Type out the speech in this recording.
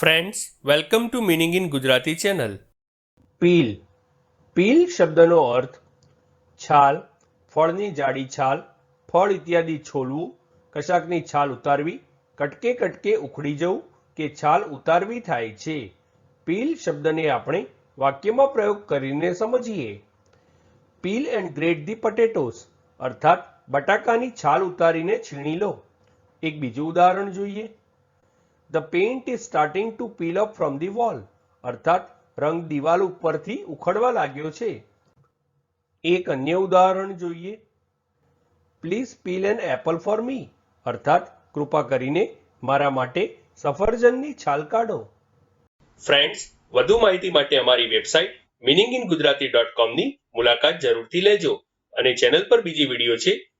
Friends welcome to meaning in Gujarati channel peel. Peel શબ્દનો અર્થ છાલ, ફળની જાડી છાલ, ફળ ઇત્યાદિ છોલવું, કશાકની છાલ ઉતારવી, કટકે કટકે ઉખડી જવું કે છાલ ઉતારવી થાય છે. પીલ શબ્દને આપણે વાક્યમાં પ્રયોગ કરીને સમજીએ. Peel and great the potatoes અર્થાત બટાકાની છાલ ઉતારીને છીણી લો. એક બીજું ઉદાહરણ જોઈએ. The paint is starting to peel up from the wall અર્થાત, રંગ દિવાલ ઉપરથી ઉખડવા લાગ્યો છે. એક અન્ય ઉદાહરણ જોઈએ. Please peel an apple for me અર્થાત, કૃપા કરીને મારા માટે સફરજનની છાલ કાઢો. ફ્રેન્ડ્સ વધુ માહિતી માટે અમારી website meaning in Gujarati dot કોમની મુલાકાત જરૂરથી લેજો અને ચેનલ પર બીજી વીડિયો છે